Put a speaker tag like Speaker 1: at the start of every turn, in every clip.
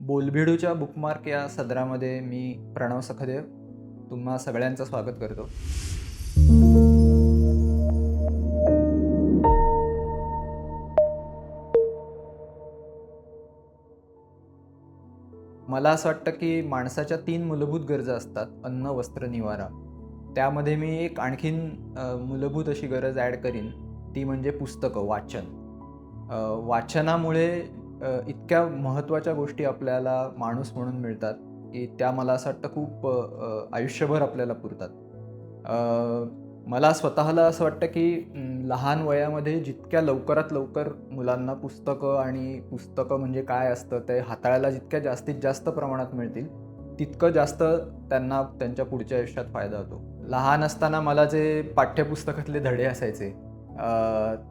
Speaker 1: बोलभिडूच्या bookmark या सदरामध्ये मी प्रणव सखदेव तुम्हा सगळ्यांचं स्वागत करतो. मला असं वाटतं की माणसाच्या तीन मूलभूत गरजा असतात अन्न वस्त्र निवारा. त्यामध्ये मी एक आणखीन मूलभूत अशी गरज ॲड करीन ती म्हणजे पुस्तकं वाचन. वाचनामुळे इतक्या महत्त्वाच्या गोष्टी आपल्याला माणूस म्हणून मिळतात की त्या मला असं वाटतं खूप आयुष्यभर आपल्याला पुरतात. मला स्वतःला असं वाटतं की लहान वयामध्ये जितक्या लवकरात लवकर मुलांना पुस्तकं आणि पुस्तकं म्हणजे काय असतं ते हाताळायला जितक्या जास्तीत जास्त प्रमाणात मिळतील तितकं जास्त त्यांना त्यांच्या पुढच्या आयुष्यात फायदा होतो. लहान असताना मला जे पाठ्यपुस्तकातले धडे असायचे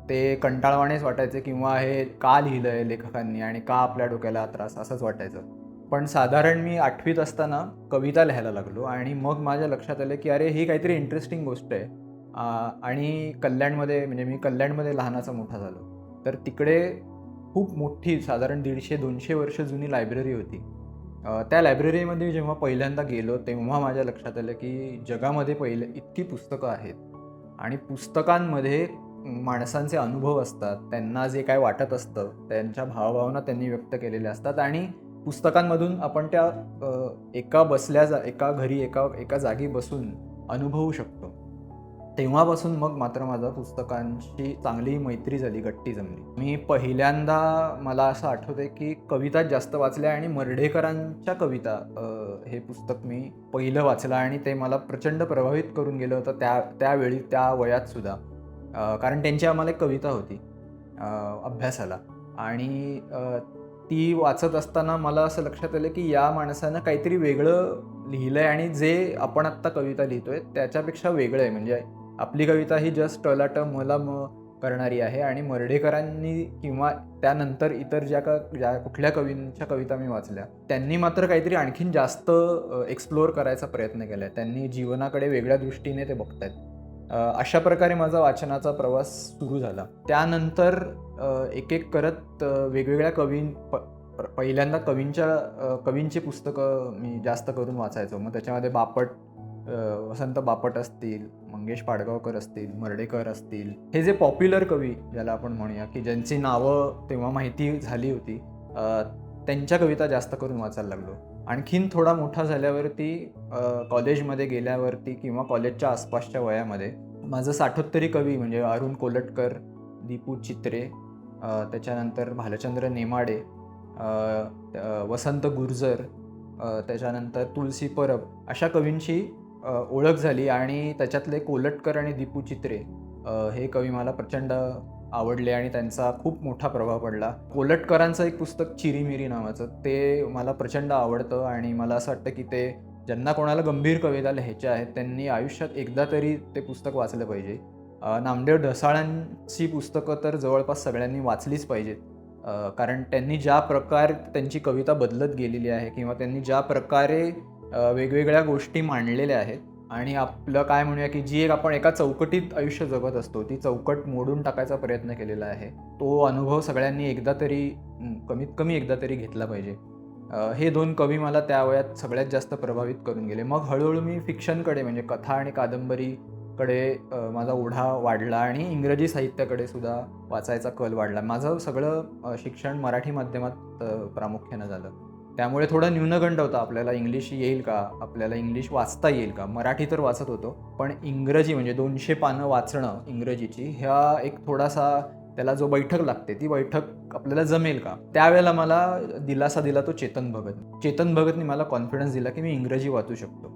Speaker 1: ते कंटाळवाणेच वाटायचे किंवा हे का लिहिलं आहे लेखकांनी आणि का आपल्या डोक्याला हा त्रास असंच वाटायचं. पण साधारण मी आठवीत असताना कविता लिहायला लागलो आणि मग माझ्या लक्षात आलं की अरे ही काहीतरी इंटरेस्टिंग गोष्ट आहे. आणि कल्याणमध्ये म्हणजे मी कल्याणमध्ये लहानाचा मोठा झालो. तर तिकडे खूप मोठी साधारण दीडशे दोनशे वर्ष जुनी लायब्ररी होती. त्या लायब्ररीमध्ये जेव्हा पहिल्यांदा गेलो तेव्हा माझ्या लक्षात आलं की जगामध्ये पहिले इतकी पुस्तकं आहेत. आणि पुस्तकांमध्ये माणसांचे अनुभव असतात त्यांना जे काय वाटत असतं त्यांच्या भावभावना त्यांनी व्यक्त केलेल्या असतात आणि पुस्तकांमधून आपण त्या एका बसल्या जा एका घरी एका एका जागी बसून अनुभवू शकतो. तेव्हापासून मग मात्र माझा पुस्तकांची चांगली मैत्री झाली गट्टी जमली. मी पहिल्यांदा मला असं आठवते की कविता जास्त वाचल्या आणि मर्ढेकरांच्या कविता हे पुस्तक मी पहिलं वाचलं आणि ते मला प्रचंड प्रभावित करून गेलं होतं त्या त्यावेळी त्या वयातसुद्धा कारण त्यांची आम्हाला एक कविता होती अभ्यासाला. आणि ती वाचत असताना मला असं लक्षात आलं की या माणसानं काहीतरी वेगळं लिहिलं आहे आणि जे आपण आत्ता कविता लिहितो आहे त्याच्यापेक्षा वेगळं आहे. म्हणजे आपली कविता ही जस्ट टलाट मला म करणारी आहे आणि मर्ढेकरांनी किंवा त्यानंतर इतर ज्या का ज्या कुठल्या कवींच्या कविता मी वाचल्या त्यांनी मात्र काहीतरी आणखीन जास्त एक्सप्लोअर करायचा प्रयत्न केला आहे त्यांनी जीवनाकडे वेगळ्या दृष्टीने ते बघत आहेत अशा प्रकारे माझा वाचनाचा प्रवास सुरू झाला. त्यानंतर एक एक करत वेगवेगळ्या कवीं प पहिल्यांदा कवींच्या कवींची पुस्तकं मी जास्त करून वाचायचो. मग त्याच्यामध्ये बापट वसंत बापट असतील मंगेश पाडगावकर असतील मर्डेकर असतील. हे जे पॉप्युलर कवी ज्याला आपण म्हणूया की ज्यांची नावं तेव्हा माहिती झाली होती त्यांच्या कविता जास्त करून वाचायला लागलो. आणखीन थोडा मोठा झाल्यावरती कॉलेजमध्ये गेल्यावरती किंवा कॉलेजच्या आसपासच्या वयामध्ये माझं साठोत्तरी कवी म्हणजे अरुण कोलटकर दीपू चित्रे त्याच्यानंतर भालचंद्र नेमाडे वसंत गुर्जर त्याच्यानंतर तुलसी परब अशा कवींची ओळख झाली आणि त्याच्यातले कोलटकर आणि दीपू चित्रे हे कवी मला प्रचंड आवडले आणि त्यांचा खूप मोठा प्रभाव पडला. कोलटकरांचं एक पुस्तक चिरीमिरी नावाचं ते मला प्रचंड आवडतं आणि मला असं वाटतं की ते ज्यांना कोणाला गंभीर कविता लिहायच्या आहेत त्यांनी आयुष्यात एकदा तरी ते पुस्तक वाचलं पाहिजे. नामदेव ढसाळांची पुस्तकं तर जवळपास सगळ्यांनी वाचलीच पाहिजेत. कारण त्यांनी ज्या प्रकार त्यांची कविता बदलत गेलेली आहे किंवा त्यांनी ज्या प्रकारे वेगवेगळ्या गोष्टी मांडलेल्या आहेत आणि आपलं काय म्हणूया की जी एक आपण एका चौकटीत आयुष्य जगत असतो ती चौकट मोडून टाकायचा प्रयत्न केलेला आहे. तो अनुभव सगळ्यांनी एकदा तरी कमीत कमी एकदा तरी घेतला पाहिजे. हे दोन कवी मला त्या वयात सगळ्यात जास्त प्रभावित करून गेले. मग हळूहळू मी फिक्शनकडे म्हणजे कथा आणि कादंबरीकडे माझा ओढा वाढला आणि इंग्रजी साहित्याकडे सुद्धा वाचायचा कल वाढला. माझं सगळं शिक्षण मराठी माध्यमात प्रामुख्यानं झालं. त्यामुळे थोडा न्यूनगंड होता आपल्याला. इंग्लिश येईल का? आपल्याला इंग्लिश वाचता येईल का? मराठी तर वाचत होतो पण इंग्रजी म्हणजे दोनशे पानं वाचणं इंग्रजीची ह्या एक थोडासा त्याला जो बैठक लागते ती बैठक आपल्याला जमेल का? त्यावेळेला मला दिलासा दिला तो चेतन भगत चेतन भगतनी मला कॉन्फिडन्स दिला की मी इंग्रजी वाचू शकतो.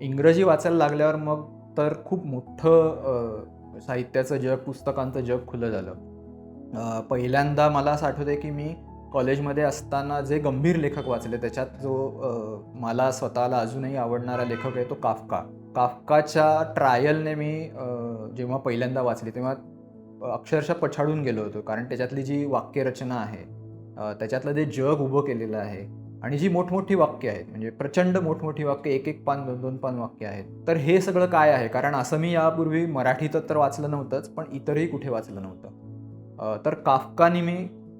Speaker 1: इंग्रजी वाचायला लागल्यावर मग तर खूप मोठं साहित्याचं जग पुस्तकांचं जग खुलं झालं. पहिल्यांदा मला असं आठवतं की मी कॉलेजमध्ये असताना जे गंभीर लेखक वाचले त्याच्यात जो मला स्वतःला अजूनही आवडणारा लेखक आहे तो काफका. काफकाच्या ट्रायलने मी जेव्हा पहिल्यांदा वाचली तेव्हा अक्षरशः पछाडून गेलो होतो कारण त्याच्यातली जी वाक्यरचना आहे त्याच्यातलं जे जग उभं केलेलं आहे आणि जी मोठमोठी वाक्य आहेत म्हणजे प्रचंड मोठमोठी वाक्य एक एक पान दोन दोन पान वाक्य आहेत तर हे सगळं काय आहे? कारण असं मी यापूर्वी मराठीत तर वाचलं नव्हतंच पण इतरही कुठे वाचलं नव्हतं. तर काफकानी मी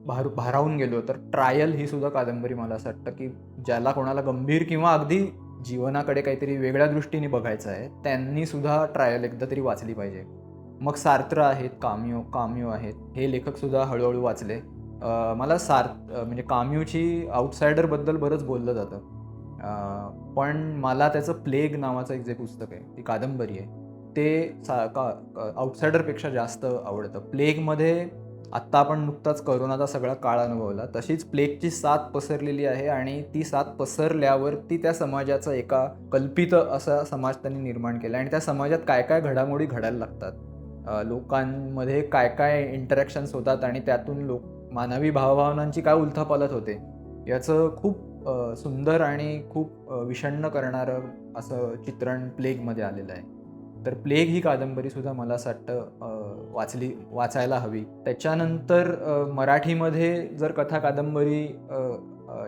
Speaker 1: भार भारावून गेलो. तर ट्रायल ही सुद्धा कादंबरी मला असं वाटतं की ज्याला कोणाला गंभीर किंवा अगदी जीवनाकडे काहीतरी वेगळ्या दृष्टीने बघायचं आहे त्यांनी सुद्धा ट्रायल एकदा तरी वाचली पाहिजे. मग सार्त्र आहेत काम्यो कामियो आहेत हे लेखकसुद्धा हळूहळू वाचले. मला सार म्हणजे काम्यूची आउटसायडरबद्दल बरंच बोललं जातं. पण मला त्याचं प्लेग नावाचं एक जे पुस्तक आहे ती कादंबरी आहे ते सा का आउटसायडरपेक्षा जास्त आवडतं. प्लेगमध्ये आत्ता आपण नुकताच करोनाचा सगळा काळ अनुभवला. तशीच प्लेगची साथ पसरलेली आहे आणि ती साथ पसरल्यावर ती त्या समाजाचा एका कल्पित असा समाज त्यांनी निर्माण केला आणि त्या समाजात काय काय घडामोडी घडायला लागतात. लोकांमध्ये काय काय इंटरॅक्शन्स होतात आणि त्यातून लोक मानवी भावभावनांची काय उलथापालत होते याचं खूप सुंदर आणि खूप विषण्ण करणारं असं चित्रण प्लेगमध्ये आलेलं आहे. तर प्लेग ही कादंबरीसुद्धा मला असं वाटतं वाचली वाचायला हवी. त्याच्यानंतर मराठीमध्ये जर कथा कादंबरी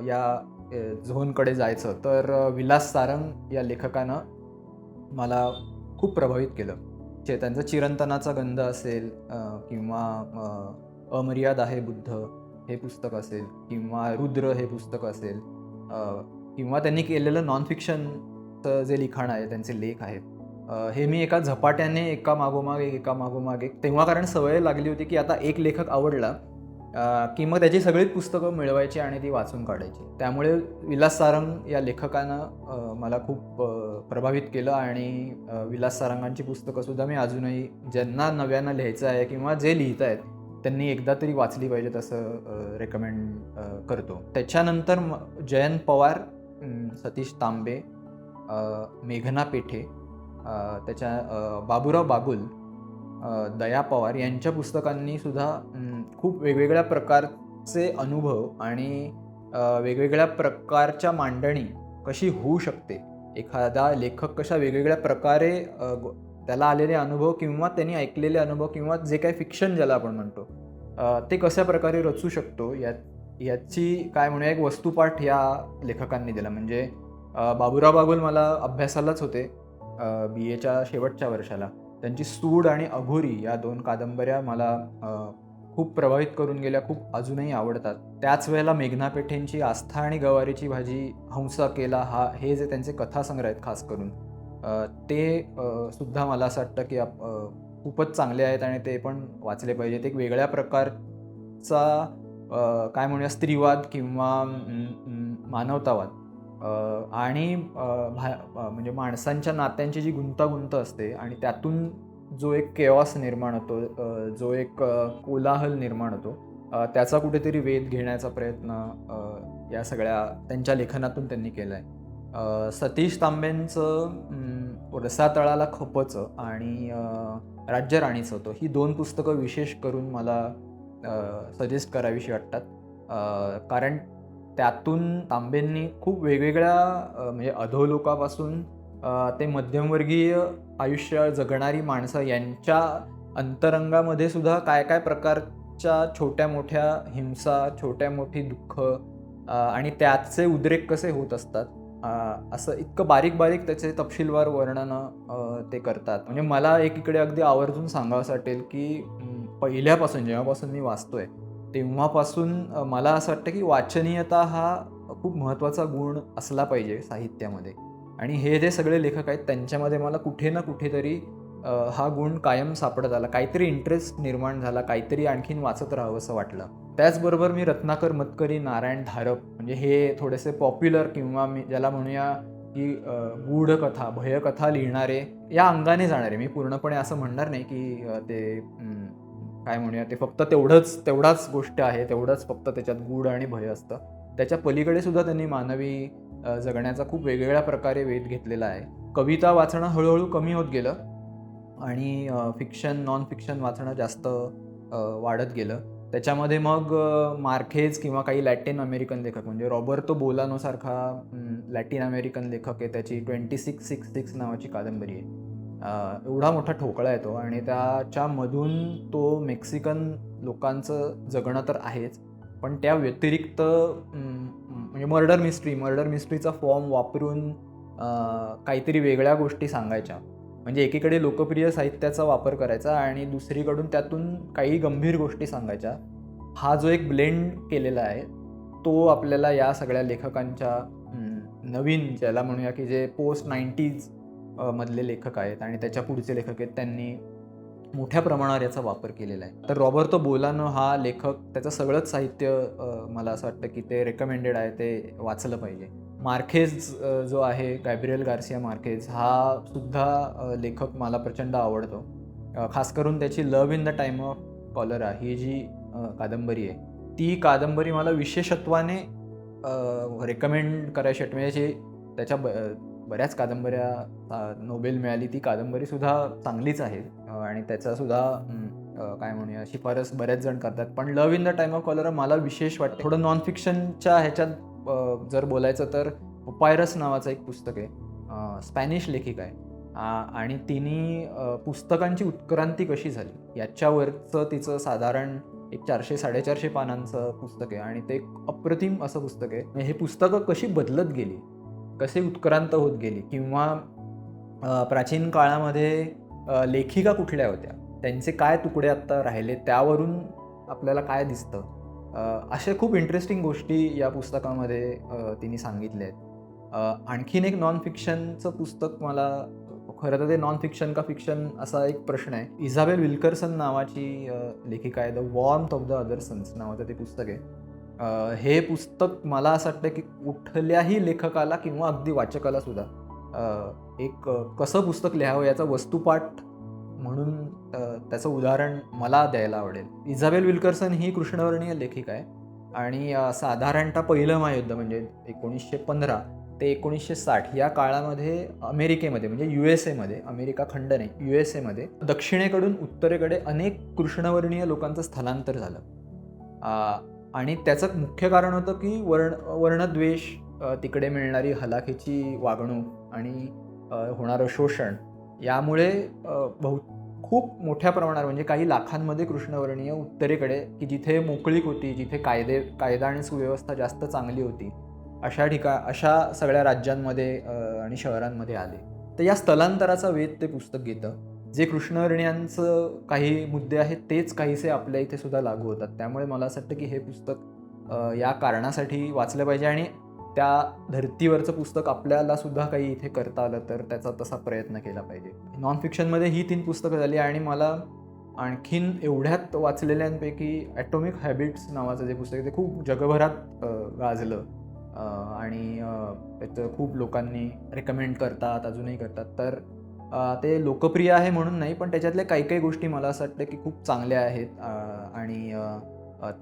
Speaker 1: या झोनकडे जायचं तर विलास सारंग या लेखकानं मला खूप प्रभावित केलं. जे त्यांचं चिरंतनाचा गंध असेल किंवा अमर्याद आहे बुद्ध हे पुस्तक असेल किंवा रुद्र हे पुस्तक असेल किंवा त्यांनी केलेलं नॉन फिक्शनचं जे लिखाण आहे त्यांचे लेख आहेत हे मी एका झपाट्याने एका मागोमाग एक एका मागोमाग एक. तेव्हा कारण सवय लागली होती की आता एक लेखक आवडला की मग त्याची सगळीच पुस्तकं मिळवायची आणि ती वाचून काढायची. त्यामुळे विलास सारंग या लेखकानं मला खूप प्रभावित केलं आणि विलास सारंगांची पुस्तकंसुद्धा मी अजूनही ज्यांना नव्यानं लिहायचं आहे किंवा जे लिहित आहेत त्यांनी एकदा तरी वाचली पाहिजेत असं रेकमेंड करतो. त्याच्यानंतर म जयंत पवार सतीश तांबे मेघना पेठे त्याच्या बाबुराव बाबूराव बागुल दया पवार यांच्या पुस्तकांनी सुद्धा खूप वेगवेगळ्या प्रकारचे अनुभव आणि वेगवेगळ्या प्रकारच्या मांडणी कशी होऊ शकते? एखादा लेखक कशा वेगवेगळ्या प्रकारे त्याला आलेले अनुभव किंवा त्यांनी ऐकलेले अनुभव किंवा जे काही फिक्शन ज्याला आपण म्हणतो ते कशा प्रकारे रचू शकतो? या याची काय म्हणूया एक वस्तुपाठ या लेखकांनी दिला. म्हणजे बाबुराव बागुल मला अभ्यासालाच होते. बी एच्या शेवटच्या वर्षाला. त्यांची सूड आणि अघोरी या दोन कादंबऱ्या मला खूप प्रभावित करून गेल्या खूप अजूनही आवडतात. त्याच वेळेला मेघना पेठेंची आस्था आणि गवारीची भाजी हंसा केला हा हे जे त्यांचे कथासंग्रह आहेत खास करून ते सुद्धा मला असं वाटतं की खूपच चांगले आहेत आणि ते पण वाचले पाहिजेत एक वेगळ्या प्रकारचा काय म्हणूया स्त्रीवाद किंवा मानवतावाद. आणि भा म्हणजे माणसांच्या नात्यांची जी गुंतागुंत असते आणि त्यातून जो एक केवास निर्माण होतो जो एक कोलाहल निर्माण होतो त्याचा कुठेतरी वेध घेण्याचा प्रयत्न या सगळ्या त्यांच्या लेखनातून त्यांनी केला आहे सतीश तांबेंचं अम, रसातळाला खपचं आणि राज्यराणीचं राज्य राणीचं होतं. ही दोन पुस्तकं विशेष करून मला सजेस्ट करावीशी वाटतात. कारण त्यातून तांबेंनी खूप वेगवेगळ्या म्हणजे अधोलोकापासून ते मध्यमवर्गीय आयुष्य जगणारी माणसं यांच्या अंतरंगामध्ये सुद्धा काय काय प्रकारच्या छोट्या मोठ्या हिंसा छोट्या मोठी दुःख आणि त्याचे उद्रेक कसे होत असतात असं इतकं बारीक बारीक त्याचे तपशीलवार वर्णनं ते करतात. म्हणजे मला एकीकडे अगदी आवर्जून सांगावं वाटेल की पहिल्यापासून जेव्हापासून मी वाचतोय तेव्हापासून मला असं वाटतं की वाचनीयता हा खूप महत्त्वाचा गुण असला पाहिजे साहित्यामध्ये. आणि हे जे सगळे लेखक आहेत त्यांच्यामध्ये मला कुठे ना कुठेतरी हा गुण कायम सापडत आला. काहीतरी इंटरेस्ट निर्माण झाला काहीतरी आणखीन वाचत राहावं असं वाटलं. त्याचबरोबर मी रत्नाकर मतकरी नारायण धारप म्हणजे हे थोडेसे पॉप्युलर किंवा मी ज्याला म्हणूया की गूढकथा भयकथा लिहिणारे या अंगाने जाणारे. मी पूर्णपणे असं म्हणणार नाही की ते काय म्हणूया ते फक्त तेवढंच तेवढाच गोष्ट आहे तेवढंच फक्त त्याच्यात गूढ आणि भय असतं. त्याच्या पलीकडे सुद्धा त्यांनी मानवी जगण्याचा खूप वेगवेगळ्या प्रकारे वेध घेतलेला आहे. कविता वाचणं हळूहळू कमी होत गेलं आणि फिक्शन नॉन फिक्शन वाचणं जास्त वाढत गेलं. त्याच्यामध्ये मग मार्खेज किंवा काही लॅटिन अमेरिकन लेखक म्हणजे रॉबर्टो बोलानोसारखा लॅटिन अमेरिकन लेखक आहे त्याची ट्वेंटी सिक्स सिक्स सिक्स नावाची कादंबरी आहे. एवढा मोठा ठोकळा येतो आणि त्याच्यामधून तो मेक्सिकन लोकांचं जगणं तर आहेच पण त्या व्यतिरिक्त म्हणजे मर्डर मिस्ट्री मर्डर मिस्ट्रीचा फॉर्म वापरून काहीतरी वेगळ्या गोष्टी सांगायच्या. म्हणजे एकीकडे लोकप्रिय साहित्याचा वापर करायचा आणि दुसरीकडून त्यातून काही गंभीर गोष्टी सांगायच्या. हा जो एक ब्लेंड केलेला आहे तो आपल्याला या सगळ्या लेखकांच्या नवीन ज्याला म्हणूया की जे पोस्ट नाईन्टीज मधले लेखक आहेत आणि त्याच्या पुढचे लेखक आहेत त्यांनी मोठ्या प्रमाणावर याचा वापर केलेला आहे. तर रॉबर्तो बोलानो हा लेखक त्याचं सगळंच साहित्य मला असं वाटतं की ते रेकमेंडेड आहे ते वाचलं पाहिजे. मार्केज जो आहे गॅब्रियल गार्सिया मार्केज हा सुद्धा लेखक मला प्रचंड आवडतो. खास करून त्याची love in the time of cholera ही जी कादंबरी आहे ती कादंबरी मला विशेषत्वाने रेकमेंड करायची म्हणजे त्याच्या ब बऱ्याच कादंबऱ्या नोबेल मिळाली. ती कादंबरीसुद्धा चांगलीच आहे आणि त्याचासुद्धा काय म्हणूया शिफारस बऱ्याच जण करतात. पण love in the time of cholera मला विशेष वाटतं थोडं नॉन फिक्शनच्या ह्याच्यात जर बोलायचं तर पायरस नावाचं एक पुस्तक आहे. स्पॅनिश लेखिका आहे. आणि तिने पुस्तकांची उत्क्रांती कशी झाली? याच्यावरचं तिचं साधारण एक चारशे साडेचारशे पानांचं पुस्तक आहे. आणि ते एक अप्रतिम असं पुस्तक आहे. हे पुस्तकं कशी बदलत गेली? कसे उत्क्रांत होत गेली किंवा प्राचीन काळामध्ये लेखिका कुठल्या होत्या? त्यांचे काय तुकडे आत्ता राहिले? त्यावरून आपल्याला काय दिसतं? अशा खूप इंटरेस्टिंग गोष्टी या पुस्तकामध्ये तिने सांगितल्या आहेत. आणखीन एक नॉन फिक्शनचं पुस्तक मला खरं तर ते नॉन फिक्शन का फिक्शन असा एक प्रश्न आहे. इझाबेल विल्कर्सन नावाची लेखिका आहे. The warm of the other suns नावाचं ते पुस्तक आहे. हे पुस्तक मला असं वाटतं की कुठल्याही लेखकाला किंवा अगदी वाचकाला सुद्धा एक कसं पुस्तक लिहावं याचा वस्तुपाठ म्हणून त्याचं उदाहरण मला द्यायला आवडेल. इझाबेल विल्कर्सन ही कृष्णवर्णीय लेखिका आहे आणि साधारणतः पहिलं महायुद्ध म्हणजे एकोणीसशे पंधरा ते एकोणीसशे साठ या काळामध्ये अमेरिकेमध्ये म्हणजे यू एस एमध्ये अमेरिका खंड नाही यू एस एमध्ये दक्षिणेकडून उत्तरेकडे अनेक कृष्णवर्णीय लोकांचं स्थलांतर झालं. आणि त्याचं मुख्य कारण होतं की वर्ण वर्णद्वेष तिकडे मिळणारी हलाखीची वागणूक आणि होणारं शोषण यामुळे बहु खूप मोठ्या प्रमाणावर म्हणजे काही लाखांमध्ये कृष्णवर्णीय उत्तरेकडे की जिथे मोकळीक होती जिथे कायदे कायदा आणि सुव्यवस्था जास्त चांगली होती अशा ठिका अशा सगळ्या राज्यांमध्ये आणि शहरांमध्ये आले. तर या स्थलांतराचा वेध ते पुस्तक घेतं. जे कृष्णवर्णियांचं काही मुद्दे आहेत तेच काहीसे आपल्या इथे सुद्धा लागू होतात. त्यामुळे मला असं वाटतं की हे पुस्तक या कारणासाठी वाचलं पाहिजे आणि त्या धर्तीवरचं पुस्तक आपल्याला सुद्धा काही इथे करता आलं तर त्याचा तसा प्रयत्न केला पाहिजे. नॉन फिक्शनमध्ये ही तीन पुस्तकं झाली आणि मला आणखीन एवढ्यात वाचलेल्यांपैकी ॲटॉमिक हॅबिट्स नावाचं जे पुस्तक आहे ते खूप जगभरात गाजलं. आणि त्याचं खूप लोकांनी रेकमेंड करतात अजूनही करतात. तर ते लोकप्रिय आहे म्हणून नाही पण त्याच्यातल्या काही काही गोष्टी मला असं वाटतं की खूप चांगल्या आहेत आणि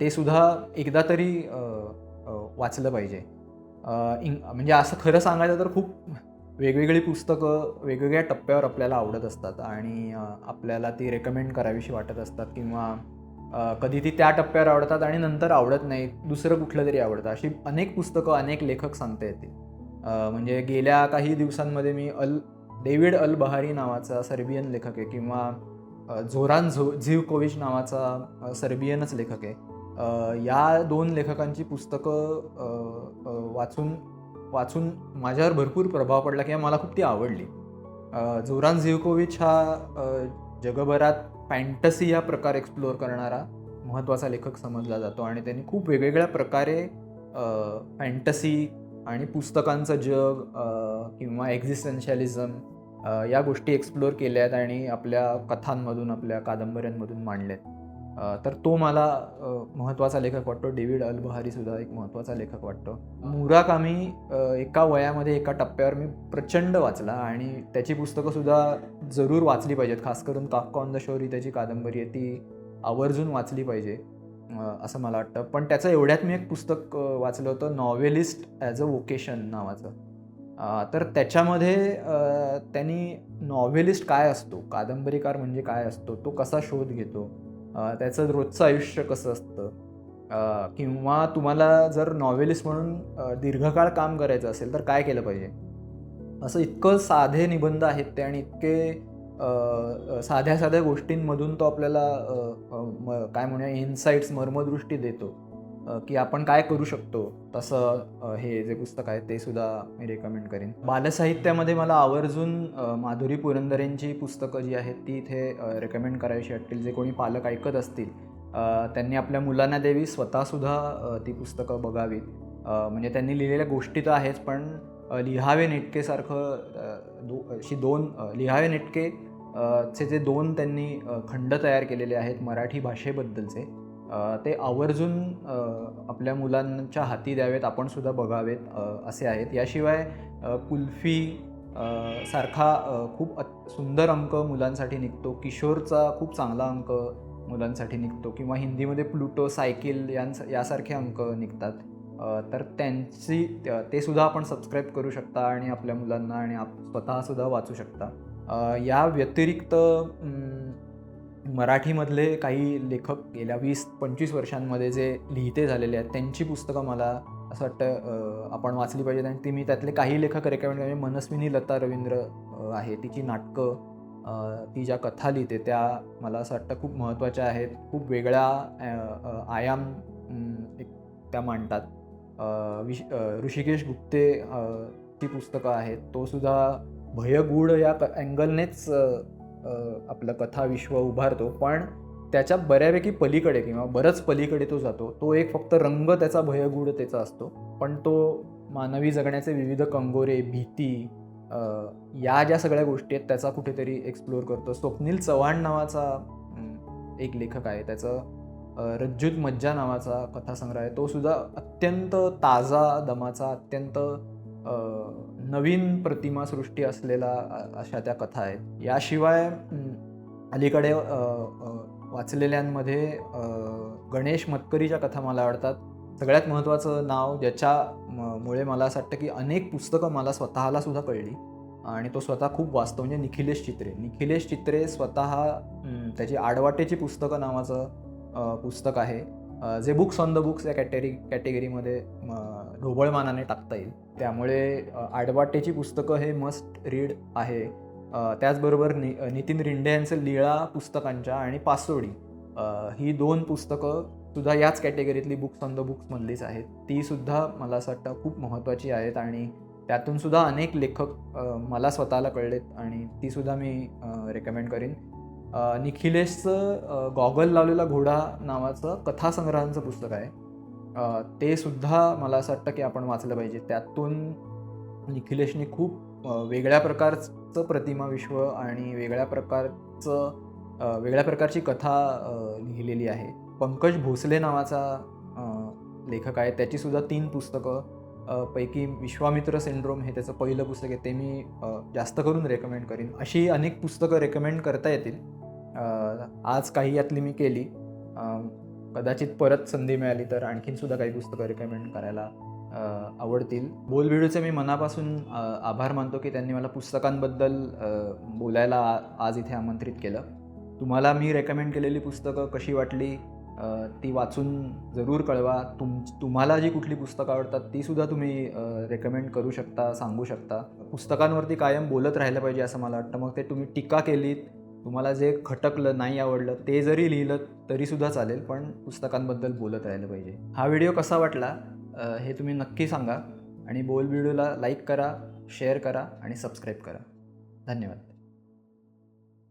Speaker 1: ते सुद्धा एकदा तरी वाचलं पाहिजे. इंग म्हणजे असं खरं सांगायचं तर खूप वेगवेगळी पुस्तकं वेगवेगळ्या टप्प्यावर आपल्याला आवडत असतात आणि आपल्याला ती रेकमेंड करावीशी वाटत असतात किंवा कधी ती त्या टप्प्यावर आवडतात आणि नंतर आवडत नाही दुसरं कुठलं तरी आवडतं. अशी अनेक पुस्तकं अनेक लेखक सांगता येतील. म्हणजे गेल्या काही दिवसांमध्ये मी अल डेव्हिड अल बहारी नावाचा सर्बियन लेखक आहे किंवा झोरान झो झिवकोविच नावाचा सर्बियनच लेखक आहे. या दोन लेखकांची पुस्तकं वाचून वाचून माझ्यावर भरपूर प्रभाव पडला किंवा मला खूप ती आवडली. झोरान झिवकोविच हा जगभरात फॅन्टसी हा प्रकार एक्सप्लोअर करणारा महत्त्वाचा लेखक समजला जातो आणि त्यांनी खूप वेगवेगळ्या प्रकारे फॅन्टसी आणि पुस्तकांचं जग किंवा एक्झिस्टन्शियलिझम या गोष्टी एक्सप्लोअर केल्या आहेत आणि आपल्या कथांमधून आपल्या कादंबऱ्यांमधून मांडल्यात. आहेत तर तो मला महत्त्वाचा लेखक वाटतो. डेव्हिड अल्बहारीसुद्धा एक महत्त्वाचा लेखक वाटतो. मुराकामी एका वयामध्ये एका टप्प्यावर मी प्रचंड वाचला आणि त्याची पुस्तकंसुद्धा जरूर वाचली पाहिजेत. खास करून काक्का ऑन द शोर ही त्याची कादंबरी आहे ती आवर्जून वाचली पाहिजे. असं मला वाटतं. पण त्याचं एवढ्यात मी एक पुस्तक वाचलं होतं नॉवेलिस्ट ॲज अ वोकेशन नावाचं. तर त्याच्यामध्ये त्यांनी नॉव्हेलिस्ट काय असतो कादंबरीकार म्हणजे काय असतो तो कसा शोध घेतो त्याचं रोजचं आयुष्य कसं असतं किंवा तुम्हाला जर नॉव्हेलिस्ट म्हणून दीर्घकाळ काम करायचं असेल तर काय केलं पाहिजे? असं इतकं साधे निबंध आहेत ते आणि इतके साध्या साध्या गोष्टींमधून तो आपल्याला म- काय म्हणूया इन्साईट्स मर्मदृष्टी देतो. की आपण काय करू शकतो. तसं हे जे पुस्तक आहे ते सुद्धा मी रेकमेंड करेन. बालसाहित्यामध्ये मला आवर्जून माधुरी पुरंदरेंची पुस्तकं जी आहेत ती इथे रेकमेंड करायची वाटतील. जे कोणी पालक ऐकत असतील त्यांनी आपल्या मुलांना द्यावी स्वतःसुद्धा ती पुस्तकं बघावीत. म्हणजे त्यांनी लिहिलेल्या गोष्टी तर आहेच पण लिहावे नेटकेसारखं दो अशी दोन लिहावे नेटके चे जे दोन त्यांनी खंड तयार केलेले आहेत मराठी भाषेबद्दलचे ते आवर्जून आपल्या मुलांच्या हाती द्यावेत आपण सुद्धा बघावेत असे आहेत. याशिवाय कुल्फी सारखा खूप अत सुंदर अंक मुलांसाठी निघतो. किशोरचा खूप चांगला अंक मुलांसाठी निघतो किंवा हिंदीमध्ये प्लुटो सायकल यांस यासारखे अंक निघतात. तर त्यांची तेसुद्धा ते सुद्धा आपण सबस्क्राईब करू शकता आणि आपल्या मुलांना आणि आप स्वतःसुद्धा वाचू शकता. या व्यतिरिक्त मराठीमधले काही लेखक गेल्या वीस पंचवीस वर्षांमध्ये जे लिहिते झालेले आहेत त्यांची पुस्तकं मला असं वाटतं आपण वाचली पाहिजेत आणि ती मी त्यातले काही लेखक रेकमेंड म्हणजे मनस्विनी लता रवींद्र आहे. तिची नाटकं ती ज्या कथा लिहिते त्या मला असं वाटतं खूप महत्त्वाच्या आहेत. खूप वेगळ्या आयाम एक त्या मांडतात. विश ऋषिकेश गुप्ते ती पुस्तकं आहेत. तो सुद्धा भयगूढ या क अँगलनेच आपलं कथाविश्व उभारतो. पण त्याच्या बऱ्यापैकी पलीकडे किंवा बरंच पलीकडे तो जातो. तो एक फक्त रंग त्याचा भयगूढतेचा असतो. पण तो मानवी जगण्याचे विविध कंगोरे भीती या ज्या सगळ्या गोष्टी आहेत त्याचा कुठेतरी एक्सप्लोअर करतो. स्वप्नील चव्हाण नावाचा एक लेखक आहे. त्याचं रज्जूत रज्जुत मज्जा नावाचा कथासंग्रह आहे. तो सुद्धा अत्यंत ताजा दमाचा अत्यंत नवीन प्रतिमा सृष्टी असलेला अशा त्या कथा आहेत. याशिवाय अलीकडे वाचलेल्यांमध्ये गणेश मतकरीच्या कथा मला आवडतात. सगळ्यात महत्त्वाचं नाव ज्याच्या मुळे मला असं वाटतं की अनेक पुस्तकं मला स्वतःला सुद्धा कळली. आणि तो स्वतः खूप वाचतो म्हणजे निखिलेश चित्रे. निखिलेश चित्रे स्वतः त्याची आडवाटेची पुस्तकं नावाचं पुस्तक आहे. जे बुक्स ऑन द बुक्स या कॅटेगरी कॅटेगरीमध्ये ढोबळमानाने टाकता येईल. त्यामुळे आडवाटेची पुस्तकं हे मस्ट रीड आहे. त्याचबरोबर नि नितीन रिंडे यांचं लीळा पुस्तकांच्या आणि पासोडी ही दोन पुस्तकं सुद्धा याच कॅटेगरीतली बुक्स ऑन द बुक्समधलीच आहेत. ती सुद्धा मला असं वाटतं खूप महत्त्वाची आहेत आणि त्यातून सुद्धा अनेक लेखक मला स्वतःला कळलेत आणि ती सुद्धा मी रेकमेंड करीन. निखिलेशचं गॉगल लावलेला घोडा नावाचं कथासंग्रहांचं पुस्तक आहे. ते सुद्धा मला असं वाटतं की आपण वाचलं पाहिजे. त्यातून निखिलेशने खूप वेगळ्या प्रकारचं प्रतिमा विश्व आणि वेगळ्या प्रकारचं वेगळ्या प्रकारची कथा लिहिलेली आहे. पंकज भोसले नावाचा लेखक आहे. त्याचीसुद्धा तीन पुस्तकं पैकी विश्वामित्र सिंड्रोम हे त्याचं पहिलं पुस्तक आहे. ते मी जास्त करून रेकमेंड करीन. अशी अनेक पुस्तकं रेकमेंड करता येतील. आज काही यातली मी केली. कदाचित परत संधी मिळाली तर आणखीन सुद्धा काही पुस्तकं रेकमेंड करायला आवडतील. बोलबिडूचे मी मनापासून आभार मानतो की त्यांनी मला पुस्तकांबद्दल बोलायला आ- आज इथे आमंत्रित केलं. तुम्हाला मी रेकमेंड केलेली पुस्तकं कशी वाटली ती वाचून जरूर कळवा. तुम तुम्हाला जी कुठली पुस्तकं आवडतात तीसुद्धा तुम्ही रेकमेंड करू शकता सांगू शकता. पुस्तकांवरती कायम बोलत राहिलं पाहिजे असं मला वाटतं. मग ते तुम्ही टीका केलीत तुम्हाला जे खटकलं नाही आवडलं ते जरी लिहिलं तरीसुद्धा चालेल पण पुस्तकांबद्दल बोलत राहिलं पाहिजे. हा व्हिडिओ कसा वाटला हे तुम्ही नक्की सांगा आणि बोल व्हिडिओला लाईक करा शेअर करा आणि सबस्क्राईब करा. धन्यवाद.